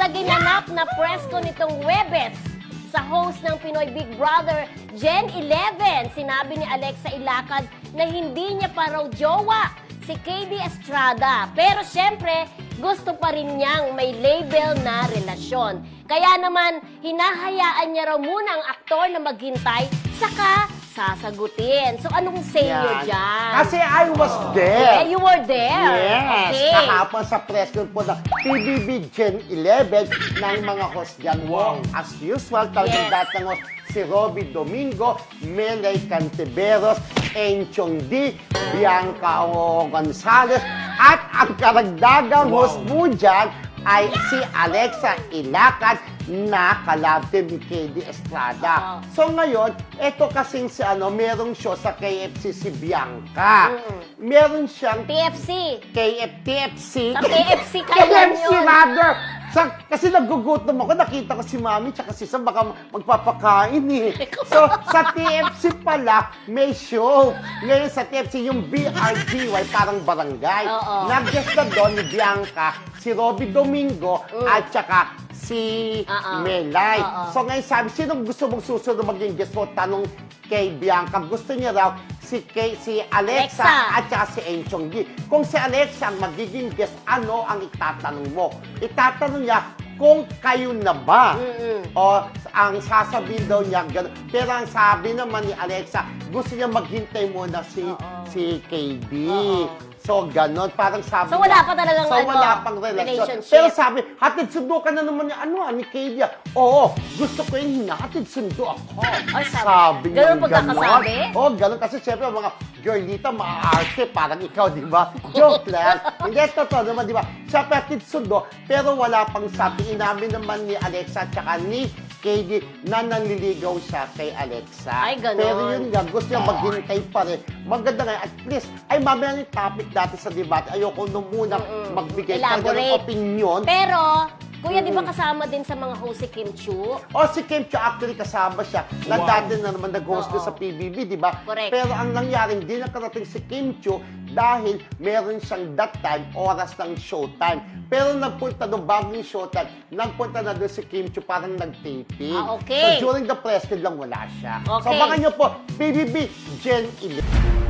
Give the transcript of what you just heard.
Sa ginanap na presko nitong Webes, sa host ng Pinoy Big Brother, Gen 11, sinabi ni Alexa Ilacad na hindi niya pa raw jowa si KD Estrada. Pero syempre, gusto pa rin niyang may label na relasyon. Kaya naman, hinahayaan niya raw muna ang aktor na maghintay, saka sasagutin. So anong say Yan. dyan? Kasi I was Yeah, there. you were there. Yes, Okay. kahapon sa press con po ng PBB Gen 11 ng mga host dyan. Wow. As usual, talagang Yes. lahat ng host, si Robby Domingo, Melay Cantiveros, Enchong D, Bianca O. Gonzalez, at ang karagdagang host po dyan ay si Alexa Ilacad na kalabte ni KD Estrada. Oo. So ngayon, eto kasing si ano, merong show sa KFC si Bianca. Mm-mm. Meron siyang TFC. KF, TFC. Sa KFC kailan KFC yun? Sa, kasi nagugutom ako, nakita ko si Mami tsaka si Sam baka magpapakain eh. So, sa TFC pala, may show. Ngayon sa TFC, yung BRGY, parang barangay. Oo. Nag-guest na doon ni Bianca, si Robby Domingo, Mm. at tsaka si Oo. Melay. Oo. So ngayon sabi, sino gusto mong susunod maging guest mo? Tanong kay Bianca. Gusto niya raw si, kay, si Alexa, Alexa. at saka si Enchong G. Kung si Alexa ang magiging guest, ano ang itatanong mo? Itatanong niya kung kayo na ba? Mm-mm. O ang sasabihin daw niya, gano'n. Pero ang sabi naman ni Alexa, gusto niya maghintay muna si, Oo. si KD. Oo. So, gano'n. Parang sabi So, wala pa talagang so, ano, wala pang relasyon. relationship. Pero sabi, hatid sundo ka na naman niya, ano, ah, ni ah. Oo, gusto ko yung hinahatid sundo ako. Ay, sabi- sabi ganun niya pagkakasabi? Oo, ganun. Kasi syempre, mga girlita, maaarte, parang ikaw, di ba? Joke lang. Hindi, totoo naman, di ba? Siya hatid sundo, pero wala pang sabi. Inamin naman ni Alexa at saka ni KD na nanliligaw siya kay Alexa. Ay, ganun. Pero yun nga, gusto niya maghintay pa rin. Maganda nga, at least, ay mamaya yung topic dati sa debate. Ayoko nung muna Mm-mm. magbigay talaga ng Elaborate. opinion. Pero, kuya, di ba kasama din sa mga host si Kim Chu? O si Kim Cho actually kasama siya na dati na naman nag-host Oo. sa PBB, di ba? Correct. Pero ang nangyari, hindi nakarating si Kim Cho dahil meron siyang that time, oras ng showtime. Pero nagpunta doon, bago yung showtime, nagpunta na doon si Kim Cho, parang nag-taping. Ah, okay. So during the press con lang wala siya. So Okay. baka nyo po, PBB Gen 11.